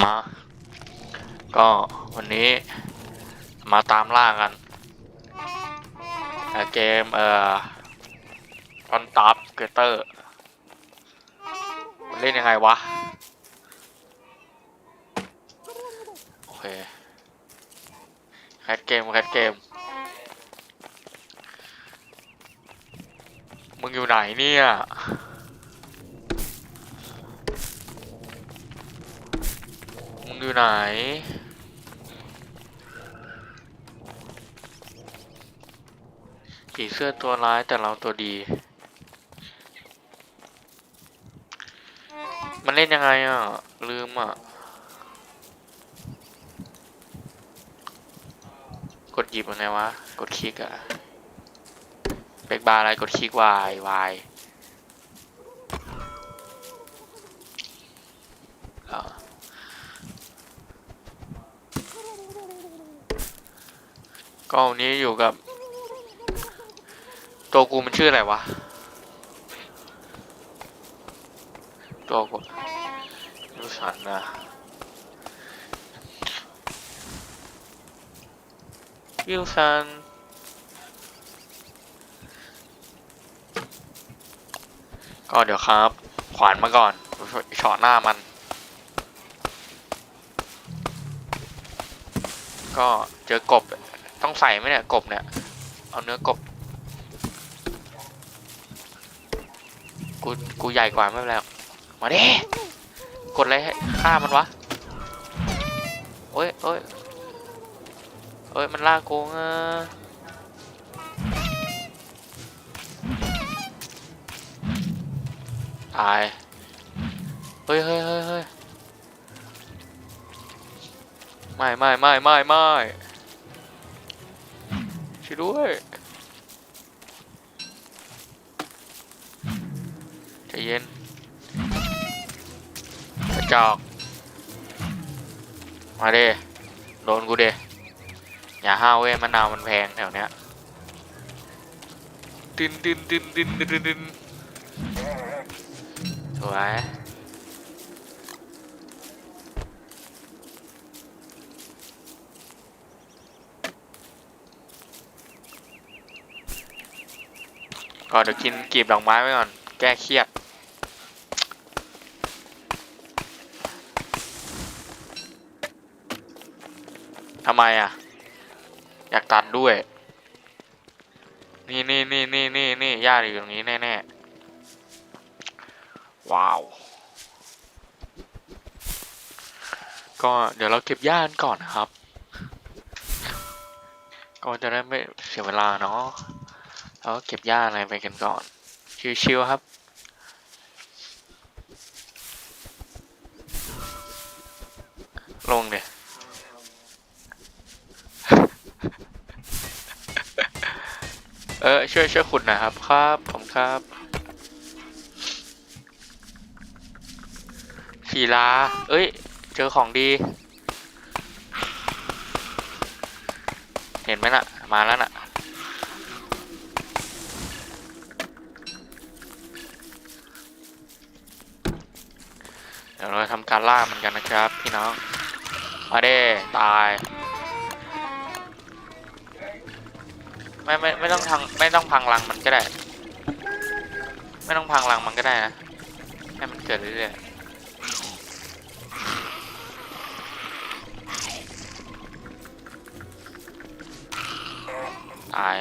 อ่าก็วันนี้มาตามล่ากันเกม เอ่อออนตับเกเตอร์เล่นยังไงวะ โอเคแคทเกมแคทเกม มึงอยู่ไหนเนี่ย มึง อยู่ไหน ผีเสื้อตัวร้ายแต่เราตัวดี มันเล่นยังไงอะ ลืมอะ กดหยิบยังไงวะ กดคลิกอะเบรกบาร์อะไรกดคลิก Y Y อ่ ก็วันนี้อยู่กับ ตัวกูมันชื่ออะไรวะ ตัวกูรู้สันนะวิลสันก็เดี๋ยวครับ ขวานมาก่อนเฉาะหน้ามัน ก็เจอกบ ต้องใส่ไหมเนี่ยกบเนี่ย เอาเนื้อกบ กู กูใหญ่กว่าไม่เป็นไรมาดิกดอะไรให้ฆ่ามันวะโอ้ยโอ้ยโอ้ยมันล่ากูอะตายเฮ้ยเฮ้ยเฮ้ยเฮ้ยไม่ไม่ไม่ไม่ไม่ ช่วยด้วยใจเย็นกระจอก มาเด้โดนกูเด้อย่าห้าวเว้ยมะนาวมันแพงแถวเนี้ยดินดินดินดินดินดินดินสวย ก็เดี๋ยวกินกีบดอกไม้ไว้ก่อน แก้เครียด ทำไมอะ อยากตัดด้วย นี่นี่นี่นี่นี่นี่ญาติอยู่ตรงนี้แน่ๆ ว้าว ก็เดี๋ยวเราเก็บย่านก่อนนะครับ ก็จะได้ไม่เสียเวลาเนาะ เราก็เก็บย่าอะไรไปกันก่อน ชิวๆครับลงเนี่ยเออช่วยช่วยขุดนะครับครับผมครับศิลา เอ้ย เจอของดี เห็นไหมน่ะ มาแล้วน่ะ พี่น้องมาเด้ตาย ไม่ไม่ไม่ต้องทางไม่ต้องพังรังมันก็ได้ ไม่ต้องพังรังมันก็ได้นะ ให้มันเกิดเรื่อยๆตาย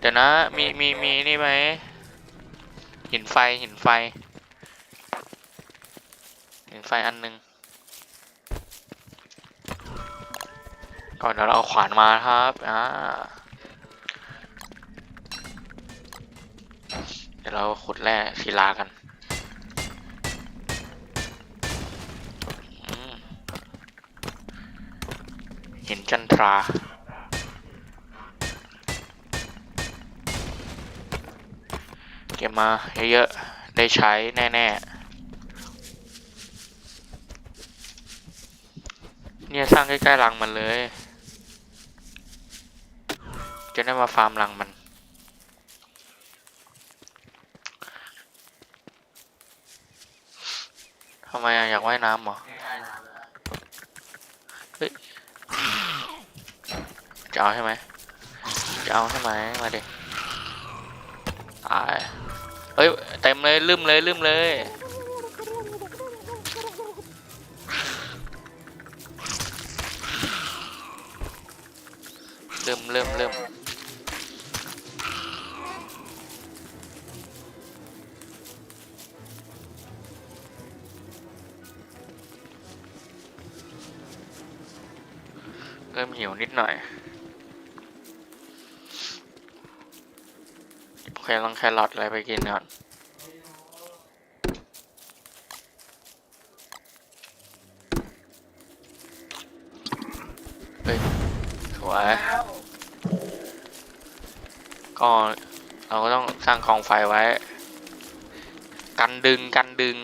เดี๋ยวนะ มี มี มี นี่ไหม หินไฟหินไฟหินไฟอันหนึงก่อนเดี๋ยวเราเอาขวานมาครับอ่าเดี๋ยวเราขุดแร่ศิลากันอืมหินจันทรา เก็บมาเยอะๆได้ใช้แน่ๆ เนี่ยสร้างใกล้ๆรังมันเลย จะได้มาฟาร์มรังมันทำไมอยากว่ายน้ำเหรอเฮ้ยจะเอาใช่ไหมจะเอาใช่ไหมมาดิตาย เต็มเลยลืมเลยลืมเลยเริ่มเริ่มเริ่มเริ่มหิวนิดหน่อยโอเคลองแครอทอะไรไปกินก่อนเฮ้ยสวย ก็เราก็ต้องสร้างกองไฟไว้ กันดึงกันดึง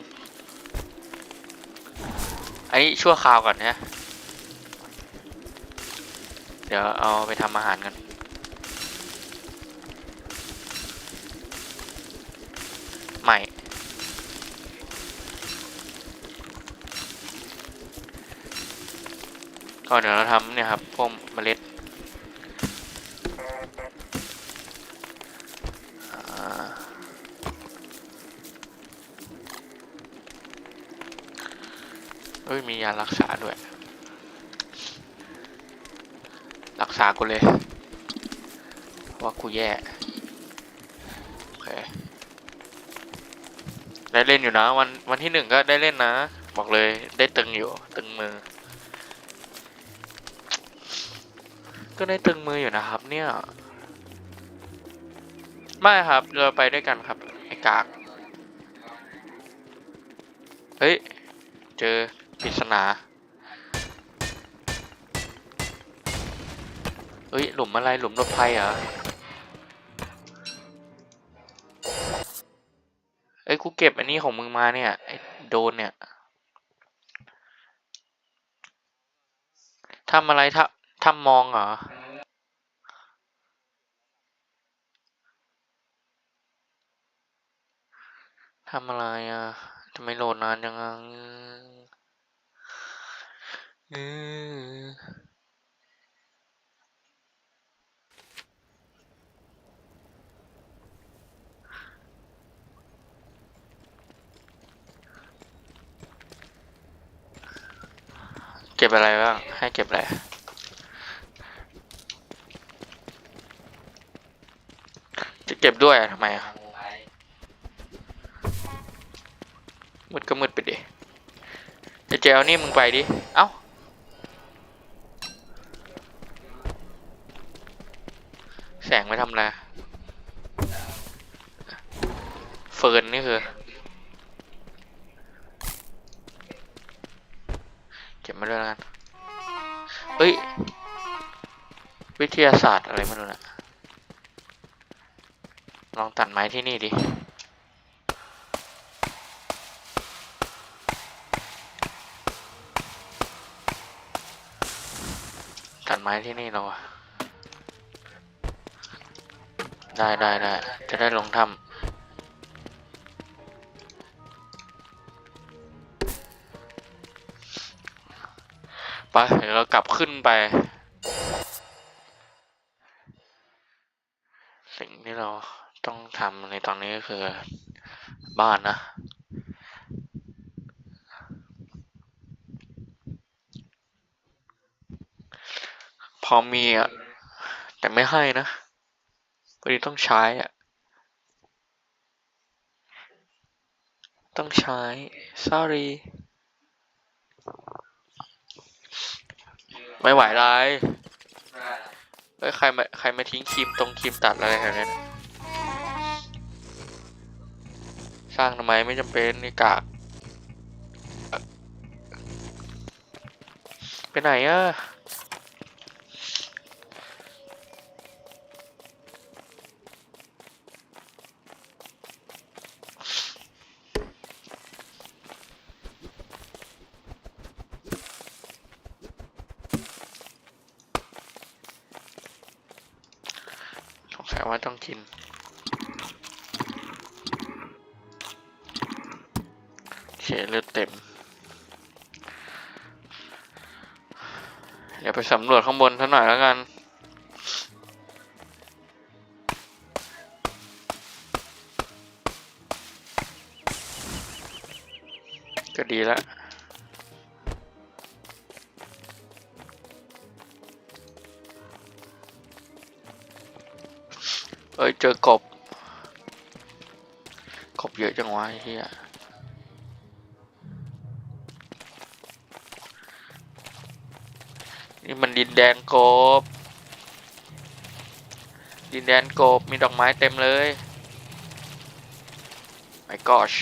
อันนี้ชั่วคราวก่อนนะเดี๋ยวเอาไปทำอาหารกันใหม่ก็เดี๋ยวเราทำเนี่ยครับพวกเมล็ด เฮ้ยมียารักษาด้วย รักษากูเลยว่ากูแย่โอเคได้เล่นอยู่นะ วันวันที่หนึ่งก็ได้เล่นนะ บอกเลยได้ตึงอยู่ ตึงมือ ก็ได้ตึงมืออยู่นะครับ เนี่ย ไม่ครับเราไปด้วยกันครับไอ้กาก เฮ้ย เจอ ปริศนาเฮ้ย หลุมอะไร หลุมหลบภัยเหรอ เอ้ย กูเก็บอันนี้ของมึงมาเนี่ย โดนเนี่ย ทำอะไรทำทำมองเหรอ ทำอะไรอะ ทำไมโหลดนานจังอะ เออเก็บอะไรบ้าง ให้เก็บอะไร จะเก็บด้วยทำไมอะมืดก็มืดไปดิไอเจลนี่มึงไปดิ เอ้า แสงไม่ทำอะไรเฟิร์นนี่คือเก็บมาด้วยแล้วกันเฮ้ย วิทยาศาสตร์อะไรไม่รู้นะลองตัดไม้ที่นี่ดิตัดไม้ที่นี่เราอะ ได้ได้ได้จะได้ลงถ้ำไปเดี๋ยวเรากลับขึ้นไป สิ่งที่เราต้องทำในตอนนี้ก็คือบ้านนะพอมีอะ แต่ไม่ให้นะ พอดีต้องใช้อะต้องใช้ sorry ไม่ไหวไรเฮ้ยใครมาใครมาทิ้งครีมตรงครีมตัดอะไรแถวนี้นสร้างทำไมไม่จำเป็นนี่กากไปไหนอะ แต่ว่าต้องกิน เขเลือดเต็ม เดี๋ยวไปสำรวจข้างบนสักหน่อยแล้วกันก็ดีแล้ว เอ้ยเจอกบ กบเยอะจังวะไอ้เฮียนี่มันดินแดนกบ ดินแดนกบ มีดอกไม้เต็มเลย my gosh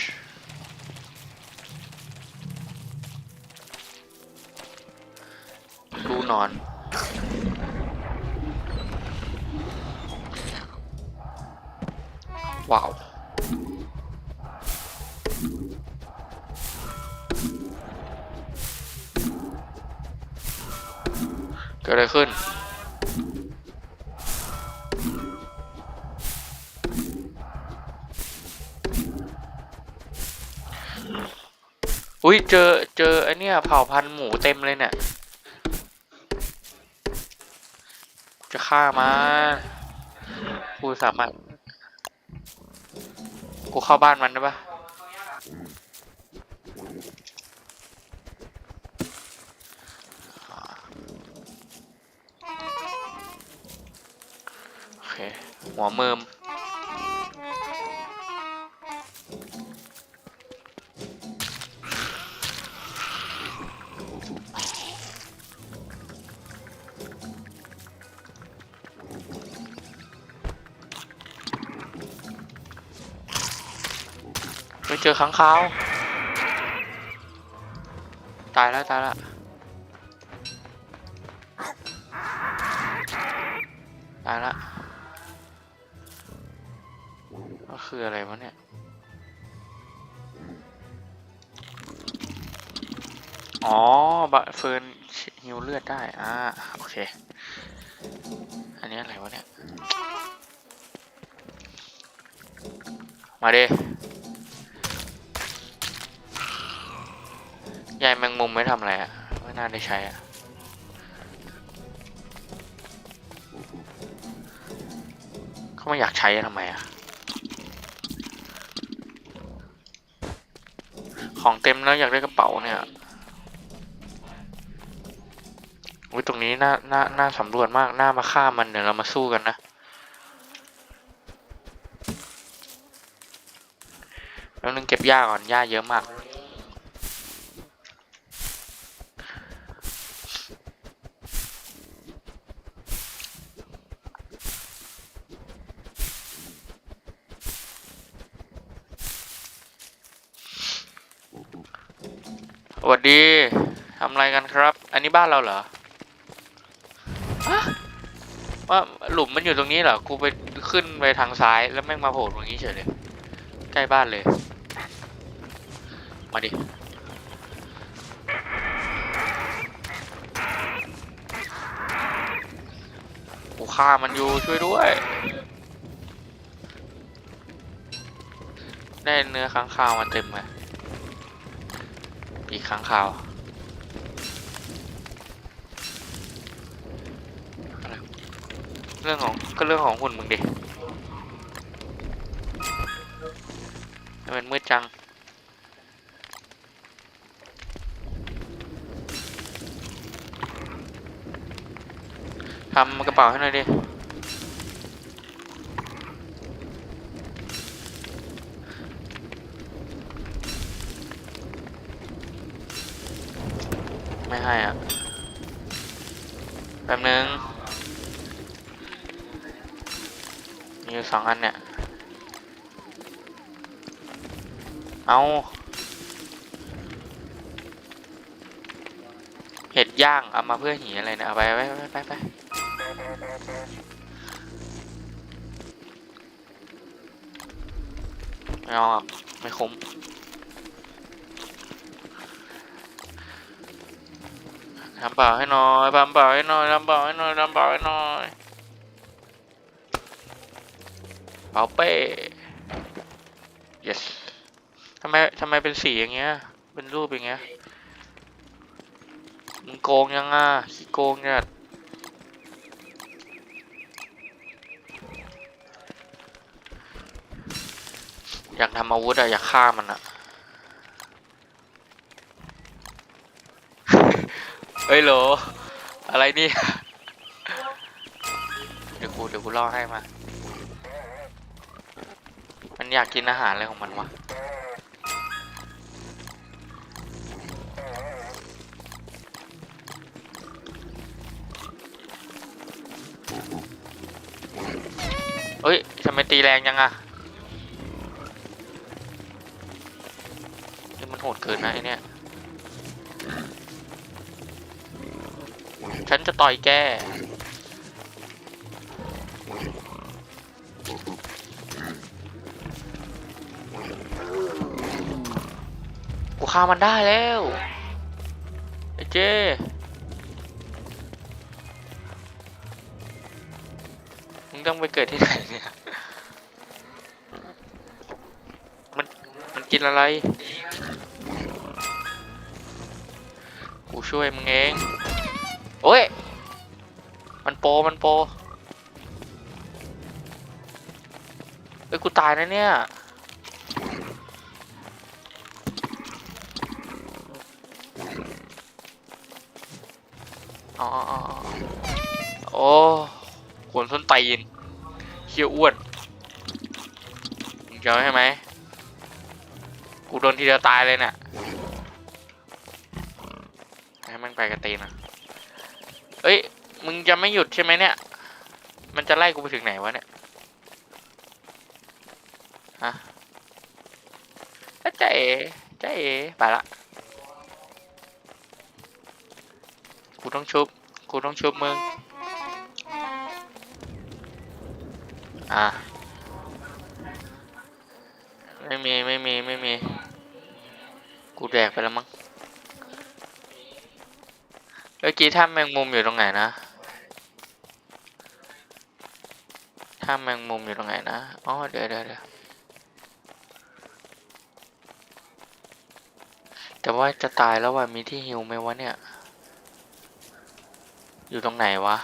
ดูนอน ว้าเกิดอะไรขึ้น อุ้ยเจอเจอไอเนี้ยเผ่าพันธุ์หมูเต็มเลยเนี่ย จะฆ่ามา กูสามารถ กูเข้าบ้านมันได้ปะโอเค หัวเมืม ไม่เจอค้างคาวตายแล้วตายแล้วตายแล้วก็คืออะไรวะเนี่ยอ๋อบะเฟิร์นฮิวเลือดได้ อ่า โอเค อันนี้อะไรวะเนี่ย มาเดิ ยายแมงมุมไม่ทำอะไรอะไม่น่าได้ใช้อะเขาไม่อยากใช้ทำไมอะของเต็มแล้วอยากได้กระเป๋าเนี่ยอุ้ยตรงนี้น่าน่าน่าสำรวจมาก น่ามาฆ่ามันเดี๋ยวเรามาสู้กันนะแล้วนึงเก็บหญ้าก่อนหญ้าเยอะมาก ส วัสดีทำอะไรกันครับ อันนี้บ้านเราเหรอฮะว่าหลุมมันอยู่ตรงนี้เหรอ กูไปขึ้นไปทางซ้ายแล้วแม่งมาโผล่ตรงนี้เฉยเลย ใกล้บ้านเลย มาดิ กูฆ่ามันอยู่ช่วยด้วย ได้เนื้อค้างคาวมาเต็มเลยปีก ค้างคาวอะไรเรื่องของก็เรื่องของหุ่นมึงดิทำไมมันมืดจัง ทำกระเป๋าให้หน่อยดิ เห็ดย่างเอามาเพื่อหีอะไรเนี่ยเอาไปไปไปไปไปไม่เอาไม่คุ้มทำเปล่าให้น่อยทำเปล่าให้น่อยทำเปล่าให้น่อยทำเปล่าให้น่อยเปาเป้ yes ทำไมทำไมเป็นสีอย่างเงี้ย เป็นรูปอย่างเงี้ย มึงโกงยังอะขี้โกงเนี่ยอยากทำอาวุธอะอยากฆ่ามันอะเฮ้ยโหล อะไรนี่ เดี๋ยวกูเดี๋ยวกูล่อให้มา มันอยากกินอาหารอะไรของมันวะ ตีแรงยังอะนี่มันโหดเกินนะไอเนี่ย ฉันจะต่อยแกกูฆ่ามันได้แล้วไอ้เจมึงต้องไปเกิดที่ไหนเนี่ย มัน มัน กินอะไร กูช่วยมึงเอง โอ้ย มันโป มันโปเอ้ย กูตายนะเนี่ย อ๋อโอ้ขวนส้นตีนเขี้ยวอ้วนมึงเจอใช่ไหม กูโดนทีเดียวตายเลยเนี่ยให้มันไปกับตีนอะเอ้ย มึงจะไม่หยุดใช่ไหมเนี่ย มันจะไล่กูไปถึงไหนวะเนี่ย ฮะใจเอ๋ใจเอ๋ไปละ กูต้องชุบ กูต้องชุบมึง อะ ไม่มี ไม่มี ไม่มี กูแดกไปแล้วมั้งเมื่อกี้ถ้ำแมงมุมอยู่ตรงไหนนะถ้ำแมงมุมอยู่ตรงไหนนะอ๋อเดี๋ยวเดี๋ยวเดี๋ยวแต่ว่าจะตายแล้วว่ามีที่ฮิวไหมวะเนี่ย อยู่ตรงไหนวะ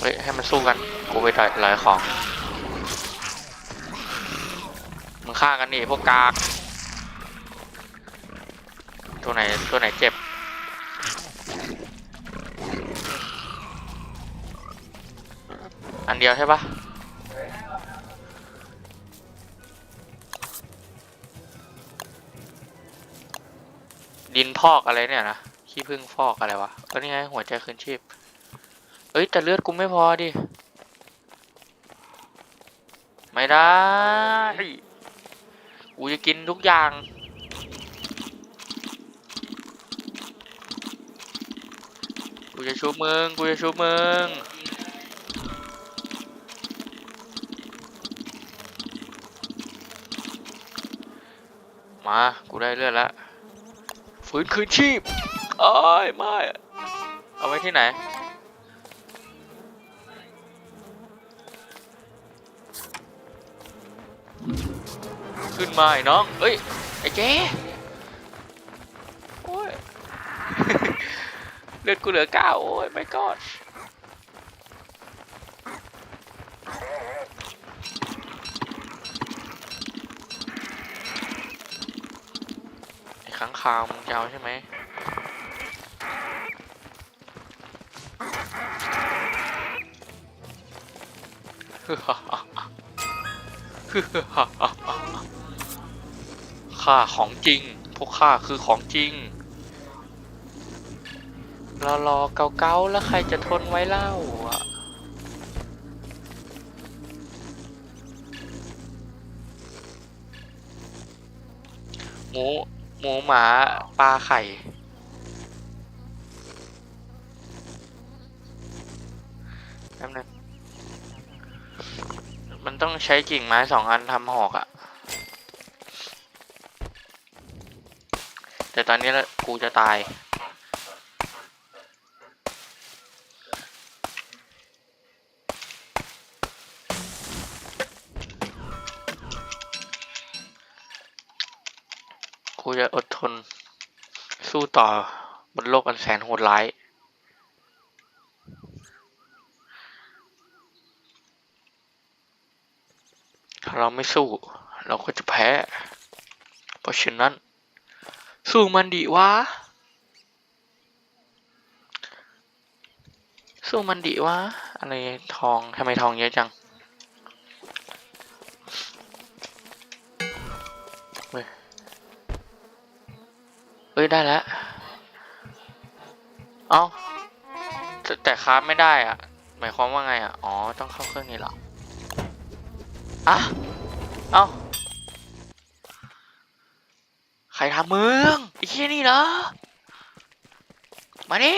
เฮ้ย ให้มันสู้กันกูไปต่อยลอยของมึงฆ่ากันนี่พวกกากตัวไหนตัวไหนเจ็บอันเดียวใช่ปะดินพอกอะไรเนี่ยนะขี้พึ่งฟอกอะไรวะเออนี่ไงหัวใจคืนชีพ เอ้ยแต่เลือดกูไม่พอดิ ไม่ได้กูจะกินทุกอย่าง กูจะชูมึง กูจะชูมึง มา กูได้เลือดแล้ว ฟื้นคืนชีพ เอ้ย ไม่ เอาไว้ที่ไหน ขึ้นมาไอ้น้อง เอ้ย ไอ้เจ๊โอ้ย เลือดกูเหลือเก้าโอ้ยไม่กอดไอ้ค้างคาวมึงจะเอาใช่ไหม ข้าของจริง พวกข้าคือของจริงรอรอเกาเกาๆแล้วใครจะทนไว้เล่าอะหมูหมูหมาปลาไข่ มันต้องใช้กิ่งไม้สองอันทำหอกอะ แต่ตอนนี้ละกูจะตาย กูจะอดทน สู้ต่อบนโลกอันแสนโหดร้ายถ้าเราไม่สู้ เราก็จะแพ้ เพราะฉะนั้น สู้มันดีวะ สู้มันดีวะ อะไรทองทำไมทองเยอะจังเฮ้ยเฮ้ย ได้แล้ว เอ้าแต่แต่คราฟไม่ได้อะหมายความว่าไงอะ อ๋อ ต้องเข้าเครื่องนี้หรออะเอ้า ครทำมึงไอ้เหี้ยนี่เหรอ มาดิ